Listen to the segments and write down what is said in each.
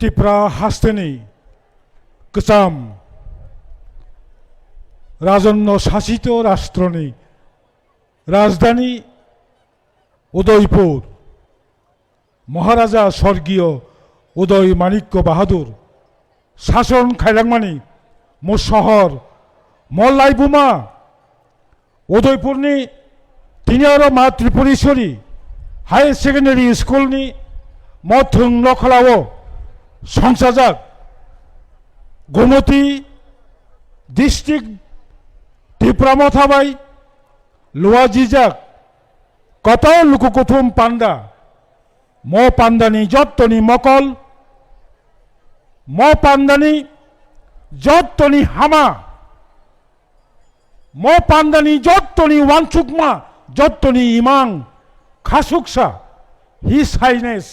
Tipra Hasteni, Kusam, রাজন্য শাসিত রাষ্ট্র নেই রাজধানী উদয়পুর। মহারাজা স্বর্গীয় উদয় মাণিক্য বাহাদুর। শাসন খাইরাংমানি মোর শহর মল্লাই বুমা। উদয়পুরনি তিনিয়ারো মা ত্রিপুরেশ্বরী হায়ার সেকেন্ডারি স্কুলনি মধ্যং লখলাও সংসাজাক গোমতি ডিস্ট্রিক্ট টিপ্রামথাবাই লোয়াজিজাক কত লুকুকুথুম পান্ডা ম পান্দানি যত্তনি মকল। ম পান্দানি যত্তনি হামা। ম পান্দানি যত্তনি ওয়াংচুকমা, যত্তনি ইমাং। খাসুকসা, হিস হাইনেস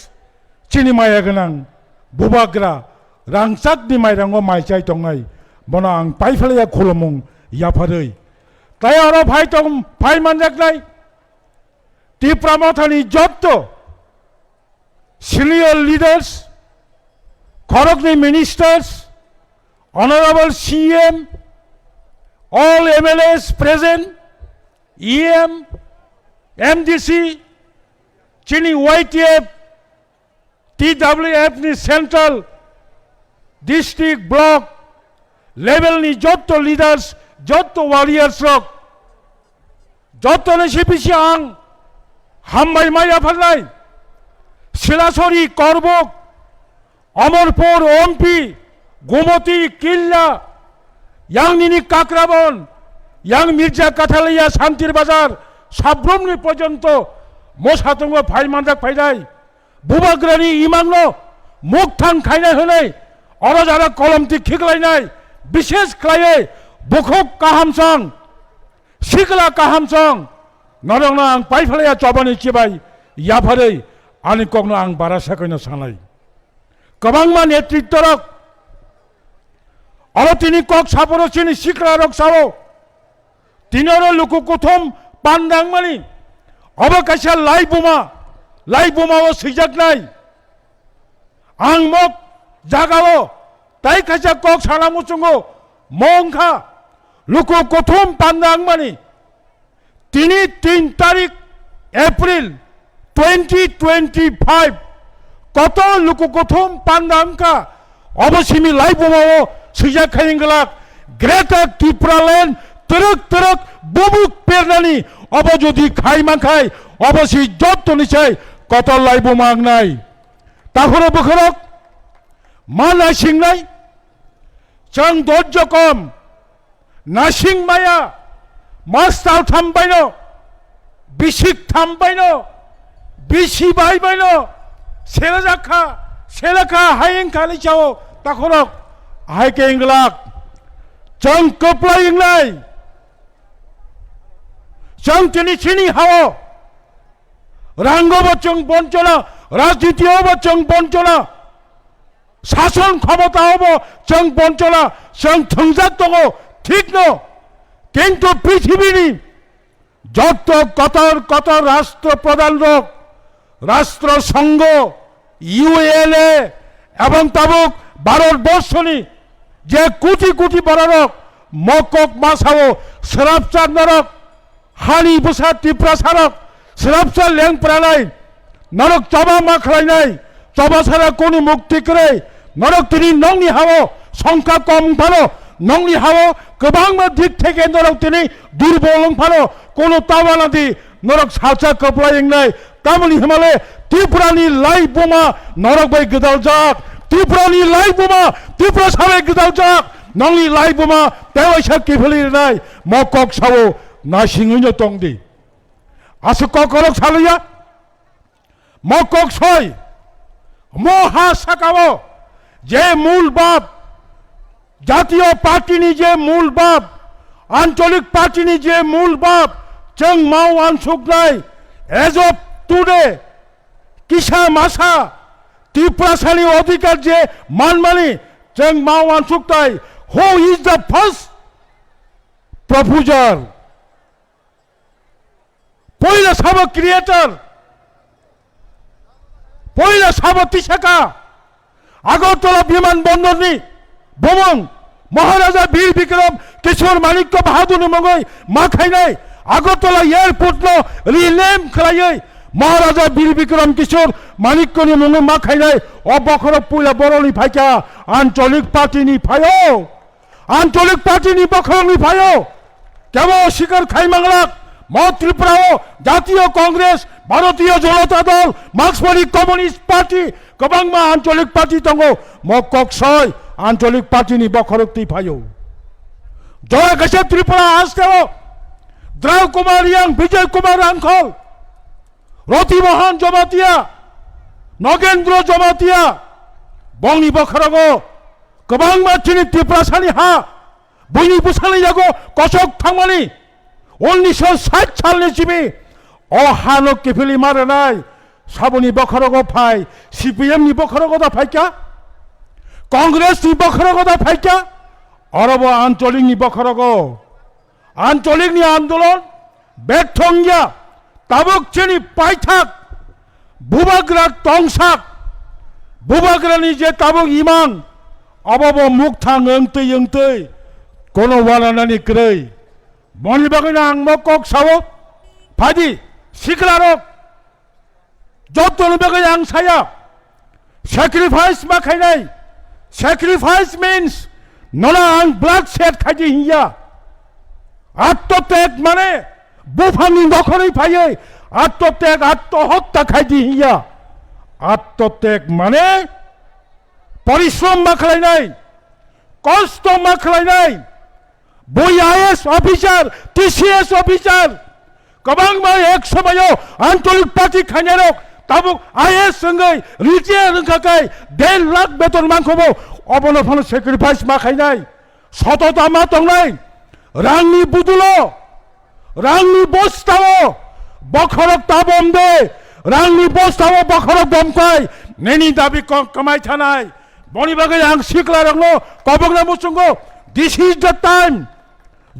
চিনিমায়া গোনাং bubagra rangsat ni mairango maisai tongai bona ang paifalaya khulomung yafarei. তাই আরও ভাই তো ভাই মান রাখলাই টিপ্রামথানি যত senior leaders খড়গনি ministers honourable CM all MLAs present EM MDC চিনি YTF TWF ni central, district, block, level ni যত leaders, যত warriors রক, যত নেশিপিসি আং, হাম্বাই মাইয়া ফাল্লাই, শিলাসরি করবক, অমরপুর ওমপি, গোমতী কিল্লা, ইয়াংনিনি কাকরাবন ইয়াং মির্জা কাঠালিয়া শান্তির বাজার সাব্রমনি পর্যন্ত মোসাতঙ্গ 부박그라니 ইমাংলো মুখ থান খাই নাই হলেই অর যারা কলমটি খিকলাই নাই, বিশেষ ক্লাইয়ে বুখুক কাহামসং শিকলা কাহামসং নরংনা আং পাইফালাইয়া চবানি চিবাই ইয়াফারে আনি কক আং বারাসাকৈনো সানাই। কবাংমা নেতৃত্ব রক, অর তিনি কক সাপর চিনি শিকলা রক সাও তিনেরও লুকু কুথম পান দাংমানি অবকাশা লাই বুমা। বোমাও সৈজাক নাই। আং মক জাগাও, তাই কাছে কক সানা মুচুঙ্গো মংখা লুকু কুথম পান্ডাংমানি তিনি তিন তারিখ এপ্রিল টোয়েন্টি টোয়েন্টি ফাইভ কত লুকু কুথম পান্ডাংকা অবসিমি লাই বোমাও sejak kain gelak Greta Kipralen teruk teruk bubuk pernani apa যদি খাই মাখাই অবশ্যই যত নিচাই কত লাইব মাগ নাই? তাহলে বখরক মা নাসিং নাই চাং ধৈর্য কম। নাসিং মায়া মাস্টার থামবাইন বিশিক থামবাইন বিশি বাইবাইন সেরা যাখা সেরাখা হাইং খালি চাও তাখরক হাইকে ইংলাক। চং কপলা ইংলাই। চং তিনি চিনি হাও। রাঙ্গব চং বঞ্চনা রাজনীতি হব চং বঞ্চনা, শাসন ক্ষমতা হব চং বঞ্চনা চং দङ ঠিক ন কিন্তু পৃথিবীনি যত কতর কত রাষ্ট্র প্রধান রোগ রাষ্ট্রসংঘ ইউএলএ এবং তাবুক ভারতবর্ষনি যে কোটি কোটি বড়রক মকক মাসাও সেরাপচার নরক হানি বুসা টিপ্রা সারক সেরাপচার লেং প্রাণাই, নরক চবা মা খাইনাই চবা সারা কোনি মুক্তি করে নরক তিনি নংনি হাও সংখ্যা কম ভালো। নংনি হাও গোबां দিক থেকে নরক তিনি দুর্বল ভালো। কোনো তাওয়ানাদি নরক সালসা কপলাইংনাই তামনি হিমালে ত্রিপুরানি লাই বোমা নরক বাই গদাল যাক। ত্রিপুরানি লাই বোমা, ত্রিপুরা সাবে গদাল যাক। নংনি লাই বোমা তেওই সাক্ষী ফেলিনাই মকক সাও না সিংহৈন তংদি আসু ককরক সালুয়া মকক ছয় মহা সাকাও। যে মূল বাপ, জাতীয় পার্টিনি যে মূল বাপ, আঞ্চলিক পার্টিনি যে মূল বাপ, চং মাও আনসুকলাই এজ অফ টুডে, কিসা মাসা ত্রিপুরাশালী অধিকার যে মানমানি, চং মাও আনসুকতাই who is the first proposer পয়লা সাব ক্রিয়েটার পয়লা সাব তিসাকা আগরতলা বিমানবন্দরনি ভ্রমণ, মহারাজা বীর বিক্রম, কিশোর মানিক্য বাহাদুর মঙ্গই মা খাইনাই, আগরতলা এয়ারপোর্ট নো রিনেম খাইयै মহারাজা বীর বিক্রম, কিশোর মানিক্যনি মঙ্গই মা খাইনাই, অবখর পুইলা বরনি ফাইকা আঞ্চলিক পার্টিনি ফায়ো আঞ্চলিক পার্টিনি বখরনি ফায়ো কেমন শিকার খাইমাংলাক মত ত্রিপুরাও জাতীয় কংগ্রেস, ভারতীয় জনতা দল মার্ক্সবাদী কমিউনিস্ট পার্টি, কবাংমা আঞ্চলিক পার্টি তঙ্গ মকক সয় আঞ্চলিক পার্টি নি বখরক্তি ফাইও জয় গেছে ত্রিপুরা আসতেও দ্রাউ কুমার ইয়াং, বিজয় কুমার আংখল রতিমোহন জমাতিয়া, নগেন্দ্র জমাতিয়া বংনি বখরগো কবাংমা চিনি ত্রিপুরা সানি হা বুনি বুসানি যাগো কচক থাংমানি উনিশশো ষাট সালে জিবি অহানো কেফিলি মারে নাই সাবনি বখরগ ফাই, সিপিএম নি বখরগদা ফাইকা, কংগ্রেস নি বখরগদা ফাইকা, অরব আঞ্চলিক নি বখরগ। আঞ্চলিক নি আন্দোলন ব্যর্থঙ্গিয়া তাবক চেনি পাইথাক ভুবাগ্রা তংসাক ভুবাগ্রানি যে তাবক ইমান, অবাব মুখ থাং ওংতৈ ওংতৈ কোনো ওয়ালানানি ক্রৈ মনি বাগিনা আং মকক সাও ফাদি সিকলারক যতন বাগৈ আং সায়া স্যাক্রিফাইস মাখাইনাই স্যাক্রিফাইস মিন্স নলা আং ব্লাড সেট খাইদি হিয়া। আত্মত্যাগ মানে বুফানি নখরই ফাইयै আত্মত্যাগ, আত্মহত্যা খাইদি হিয়া। আত্মত্যাগ মানে পরিশ্রম মাখলাইনাই কষ্ট মাখলাইনাই বই আইএস অফিসার, টিসিএস অফিসার, কবাং કબાંગમાં એક સમયો આંતરિક પાર્ટી ખાનેરો তাবুক আইএস সঙ্গে রিটিয়ার রক্ষাকায় দেড় লাখ বেতন মাংস খবো অবলম্বন স্যাক্রিফাইস মা খাই নাই। সততা মা তো নাই। রাংনি বুদুল রাংনি বস্তাও, বখরক তাবম দে। রাংনি বস্তাও, বখরক দমকাই নেনি দাবি কমাই থানায়। বনিবাগে আং শিখলা রঙ কবক না মুসঙ্গ দিস ইজ দ্য টাইম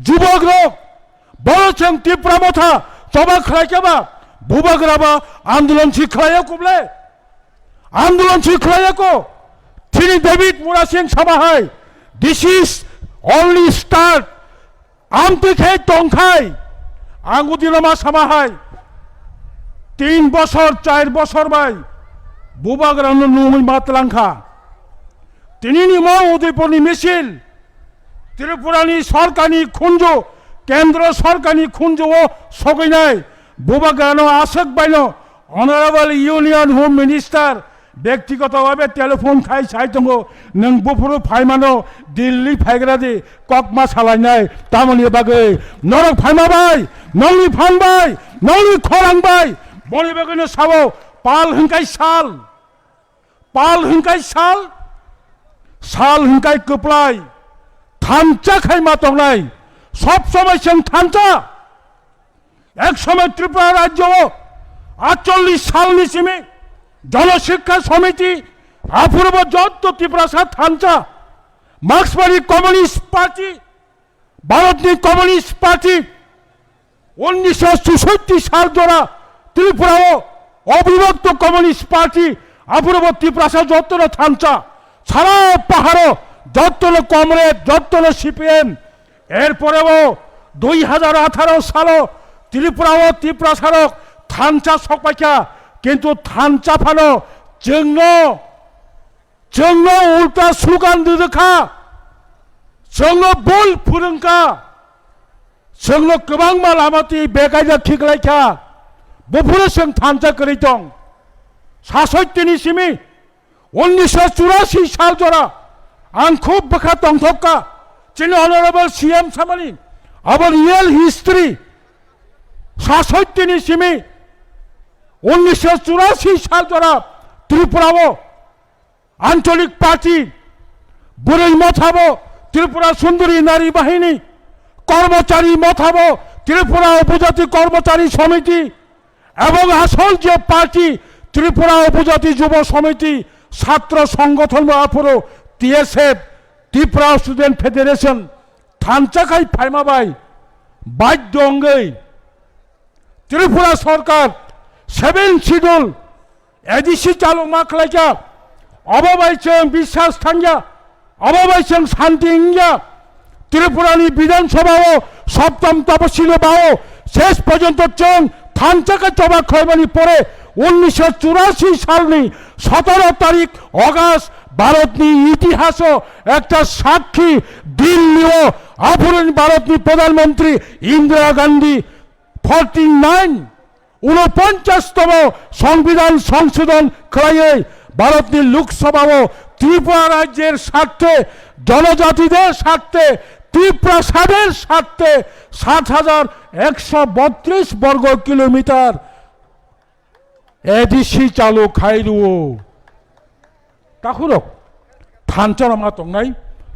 যুবক লোক বড়ছেন তীব্রা মথা তবা খাইকেবা বুবাগ্রাবা আন্দোলন শিক্ষায় কুবলে। আন্দোলন শিক্ষায় কো। তিনি ডেভিড মুরা সিং সাবাহাই দিস ইজ অনলি স্টার্ট আমতে খেয়ে টংখাই আঙ্গুদিনামা সামাহাই তিন বছর, চার বছর বাই। বুবাগ্রানো নুমি মাতলাংখা। তিনি নিম উদয়পুরনি মিছিল। ত্রিপুরানি সরকারি খুঞ্জ কেন্দ্র সরকারি খুঞ্জ ও সকিনায় বোবা গান আশেক বাইন অনারেবল ইউনিয়ন হোম মিনিস্টার ব্যক্তিগতভাবে টেলিফোন খাই চাই দङ नों बुफुरु फाइमानो दिल्ली फाइग्रादि ककमा सालायनाय तामनि बागै नरक फाइमाबाय नलि फानबाय नलि खरांबाय बनि बागैनो सावो पाल हिंकाय साल पाल हिंकाय साल साल हिंकाय कप्लाय থানচা খাইমা তংনাই সব সময় সেন থানচা এক সময় ত্রিপুরা রাজ্য আটচল্লিশ সাল নিসিমে জনশিক্ষা সমিতি অপূর্ব যত ত্রিপুরা সাথ থানচা মার্ক্সবাদী কমিউনিস্ট পার্টি, ভারতনি কমিউনিস্ট পার্টি উনিশশো চৌষট্টি সাল দ্বারা ত্রিপুরাও অবিভক্ত কমিউনিস্ট পার্টি অপূর্ব ত্রিপুরা সাথ যত থানচা সারা পাহাড় যতল কংগ্রেস যতল সিপিএম, এরপরেও দুই হাজার আঠারো সালও ত্রিপুরা ও ত্রিপুরা সালক থানচা সপাইকা কিন্তু থানচা ফানো চিহ্ন চিহ্ন উল্টা সুগান দিদখা, চিহ্ন বুল ফুরঙ্কা, চিহ্ন গোবাং মা লামাতি বেকায়দা ঠিক লাইখা বুফুরে সিং থানচা করি দং সিমি উনিশশো চুরাশি সাল জোড়া ang খুব বখা tong thop অনারেবল সিএম সামানি আবার রিয়েল হিস্ট্রি real সিমি। উনিশশো চুরাশি সাল জরা ত্রিপুরাব। আঞ্চলিক পার্টি। বুড়ি মথাব, ত্রিপুরা সুন্দরী নারী বাহিনী। কর্মচারী মথাব, ত্রিপুরা উপজাতি কর্মচারী সমিতি। এবং আসল যে পার্টি, ত্রিপুরা উপজাতি যুব সমিতি, ছাত্র সংগঠন বা আপুরো টিএসএফ, ত্রিপুরা স্টুডেন্ট ফেডারেশন থানচাখাই ফাইমাবাই বাধ্য অঙ্গেই, ত্রিপুরা সরকার, সেভেন শিডিউল, এডিসি চালু মাখলাইকা অববাইচং বিশ্বাস থাঞ্জা অববাইচং শান্তি ইঞ্জা ত্রিপুরানি বিধানসভা ও সপ্তম তপশিলে বাও, শেষ পর্যন্ত চং থানচাকা চবা খয়বানি পরে উনিশশো চুরাশি সালনি সতেরো তারিখ অগাস্ট ভারতনি ইতিহাস একটা সাক্ষী দিল্লিও। ও আফুরিন ভারতনি প্রধানমন্ত্রী ইন্দিরা গান্ধী ফর্টি নাইন উনপঞ্চাশতম সংবিধান সংশোধন করাইয়ে ভারতনি লোকসভা ও ত্রিপুরা রাজ্যের স্বার্থে, জনজাতিদের স্বার্থে, ত্রিপুরা ত্রিপ্রাসাদের স্বার্থে সাত হাজার একশো বত্রিশ বর্গ কিলোমিটার। এডিসি চালু খাইরুও। কাকুরক, থানচার আমার 딱후록 탄자로 마 동나이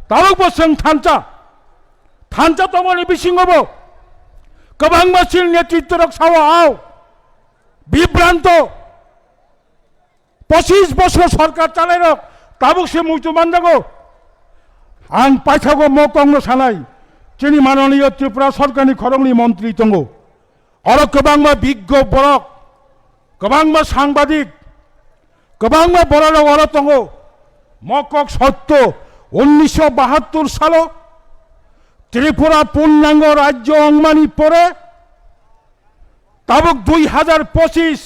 다룩보성 탄자 탄자 동안에 비신 거보 거방마실 내 뒤도록 사와아우 বিভ্রান্ত। পঁচিশ বছর সরকার চালাই রক তাবুক সে মুসলমান যাব আং পাইছাগো মকঙ্গ সালাই চিনি মাননীয় ত্রিপুরা সরকারি খরংলি মন্ত্রী তঙ্গ। অর কবাংমা বিজ্ঞ বরক। কবাংমা সাংবাদিক। কবাং বা বড় অর তঙ্গ। মকক সত্য, উনিশশো বাহাত্তর সালও ত্রিপুরা পূর্ণাঙ্গ রাজ্য অংমানি পরে তাবক দুই হাজার পঁচিশ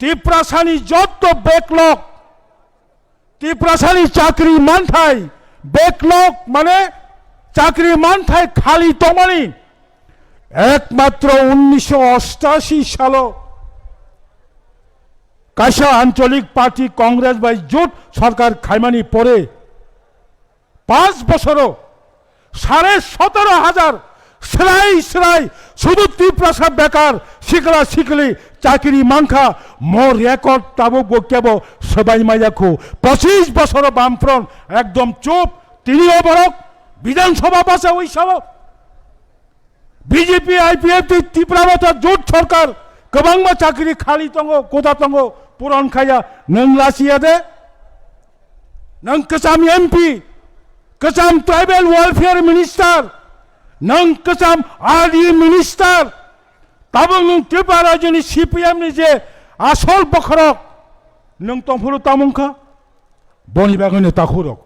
ত্রিপ্রাসানি যত বেকলক, ত্রিপ্রাসানি চাকরি মানথাই বেকলক মানে চাকরি মানথাই খালি তমানি। একমাত্র উনিশশো অষ্টাশি সাল কাশা আঞ্চলিক পার্টি কংগ্রেস বাই জোট সরকার খাইমানি পরে পাঁচ বছরও সাড়ে সতেরো হাজার সেলাই সেলাই শুধু ত্রিপ্রাসাদ বেকার, শিকলা শিকলি, চাকরি মাংখা মোর রেকর্ড তাবুক বক্তব্য সবাই মাইয়াখু পঁচিশ বছর বামফ্রন্ট, একদম চুপ, তিনিও বরক বিধানসভা পাশে ওই সব। বিজেপি, আইপিএফ ত্রিপুরা জোট সরকার गोबांबा चाकरि खालि दङ गदा दङ पुरानखाया नों लासियादे नों गोजाम एम पि गोजाम ट्राइबेल वेलफेयार मिनिस्टार नों गोजाम आर इ मिनिस्टार दाबो नों त्रिपुरा रायजोनि सि पि एमनि जे आसल बखरक नों दंफोरो तामुंखा बनि बागैनो दाखुरक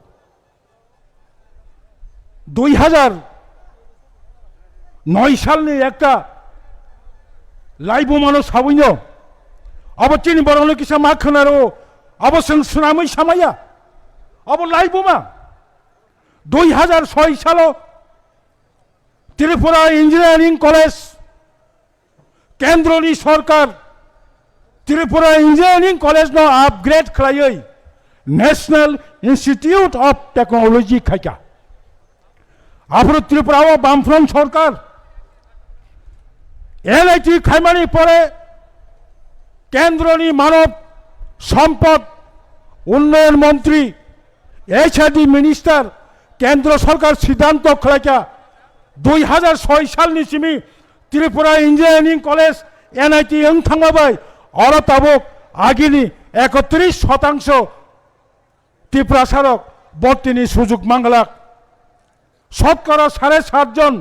দুই হাজার নয় সাল নিয়ে একটা 라이브만을 사부녀 아버지는 바라는 기사 마크나로 아버지는 수남의 사마야 아버 라이브만 দুই হাজার ছয় সাল ত্রিপুরা ইঞ্জিনিয়ারিং কলেজ। কেন্দ্রনি সরকার। ত্রিপুরা ইঞ্জিনিয়ারিং কলেজ ন আপগ্রেড খাই ন্যাশনাল ইনস্টিটিউট অফ টেকনোলজি খাইকা। আবার ত্রিপুরা বামফ্রন্ট সরকার। એલઆઈટી খাইমানি পরে কেন্দ্রনি মানব সম্পদ উন্নয়ন মন্ত্রী এইচআইডি মিনিস্টার কেন্দ্র সরকার সিদ্ধান্ত খেলাকা দুই হাজার ছয় সাল নিসিমি ত্রিপুরা ইঞ্জিনিয়ারিং কলেজ এনআইটি এং অরতাবক আগিনি একত্রিশ শতাংশ ত্রিপুরা সারক বর্তিনি সুযোগ মাংলাক শতকরা সাড়ে সাতজন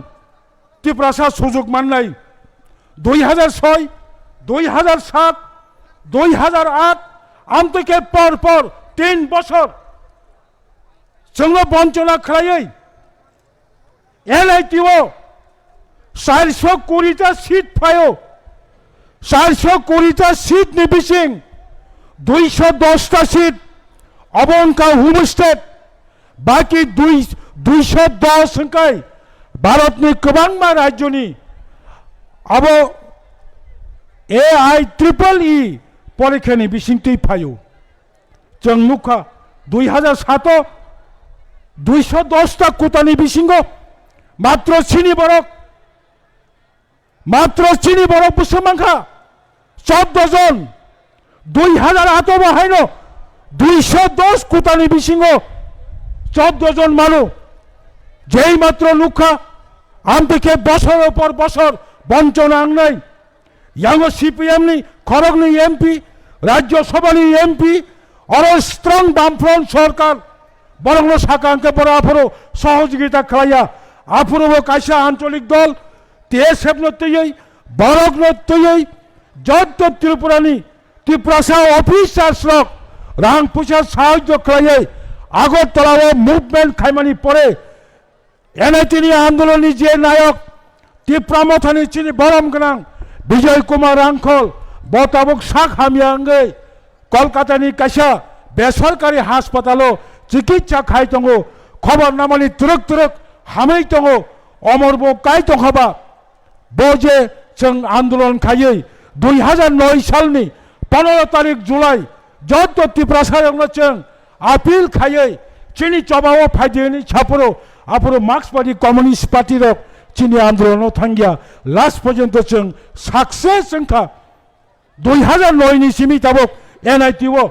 ত্রিপুরা সার সুযোগ মান নাই দুই হাজার ছয়, দুই হাজার সাত, দুই হাজার আট আমতকে পর পর তিন বছর সঙ্গে বঞ্চনা খাইয়েই এলআইটিও চারশো কুড়িটা সিট পায়ও, চারশো কুড়িটা সিট নিবিসিং দুইশো দশটা সিট অবনকা হুম স্টেট বাকি দুই, দুইশো দশ সংখ্যায় ভারতনি কবাংমা রাজ্যনি अब ए आइ ट्रिपल इ परीक्षानि बिसिंथि फायो जों नुखा दुई हाजार सात দুইশো দশটা কোতানি বিসিংহ মাত্র চিনি বরক মাত্র চিনি বরক বুসমাংখা চোদ্দ জন দুই হাজার আত বাহাইন দুইশো দশ কোতানি বিসিংহ চোদ্দ জন মানুষ যেই মাত্র লুখা আমটিকে বছরের পর বছর আংনাই ইয়াঙ্গ সিপিএমনি খড়গনি এমপি রাজ্যসভানি এমপি অর স্ট্রং বামফ্রন্ট সরকার। বরং সাকাঙ্কে বড় আফরো সহযোগিতা খাইয়া আফরো কাইসা আঞ্চলিক দল টিএসএফ নত্যই বরক নত্যই যত ত্রিপুরানি ত্রিপুরাসা অফিস শাসক রাং পুষা সাহায্য খাইয়ে আগরতলাও মুভমেন্ট খাইমানি পরে এনআইটিনি আন্দোলনनि যে নায়ক टिप्रामथानि चिनि बरम गोनां विजय कुमार आंखल बताबुक साक हामियांगै কলকাতানি কাশা বেসরকারি হাসপাতালও চিকিৎসা খাই তঙ্গ খবর নামানি তুরক তুরক হামেই তঙ্গ অমরব কাই তঙ্গবা বজে চং আন্দোলন খাইয়ে দুই হাজার নয় সালনি পনেরো তারিখ জুলাই যত তীব্রাসায়ন চং আপিল খাইয়ে চিনি চবাও ফাইদিয়ে ছাপরো, আপরো মার্ক্সবাদী কমিউনিস্ট পার্টির চিনি আন্দোলন থাঙ্গিয়া লাস্ট পর্যন্ত চং সাকসেস সংখ্যা দুই হাজার নয় নি সিমি তাব এন আই টি ও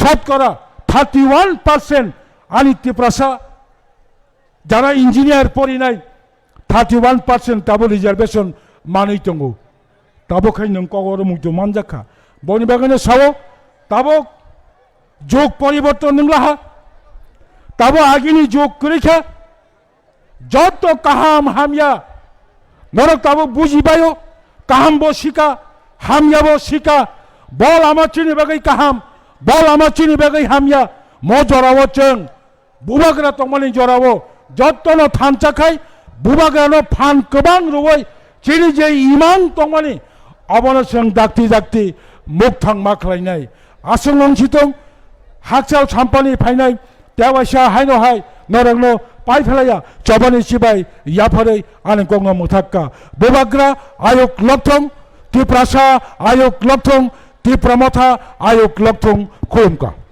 শতকরা থার্টি ওয়ান পার্সেন্ট আনিত্যপ্রাসা যারা ইঞ্জিনিয়ার পড়ি নাই থার্টি ওয়ান পার্সেন্ট তাব রিজার্ভেশন মানেই তঙ্গু তাব খাই নং কগর মুগ্ধ মানজাখা। বনি বাগানে সাও তাবো যোগ পরিবর্তন নংলাহা। তাবো আগিনি যোগ করেখা। যত কাহাম হামিয়া নরক তাবো বুঝি পাইও কাহাম বো শিকা হামিয়াবো শিকা, বল আমার চিনি বেগাই কাহাম, বল আমার চিনি বেগাই হামিয়া, ম জড়াবো চেন বুবাগরা তমনি জড়াবো যত ন থান খাই বুবাগরা ফান কবাং রুবাই, চিনি যে ইমান তমনি অবনসং ডাকতি ডাকতি মুখ থাং মা খাইনাই আসুন লংসিতং হাকসাও সাম্পানি ফাইনাই তেওয়াইসা হাইনো হাই নরংনো 파이팔라야 저번에 시바이 야파레 아는 공감 못할까 보바그라 아욕 럽통 디프라샤 아욕 럽통 디프라마타 아욕 럽통 고음과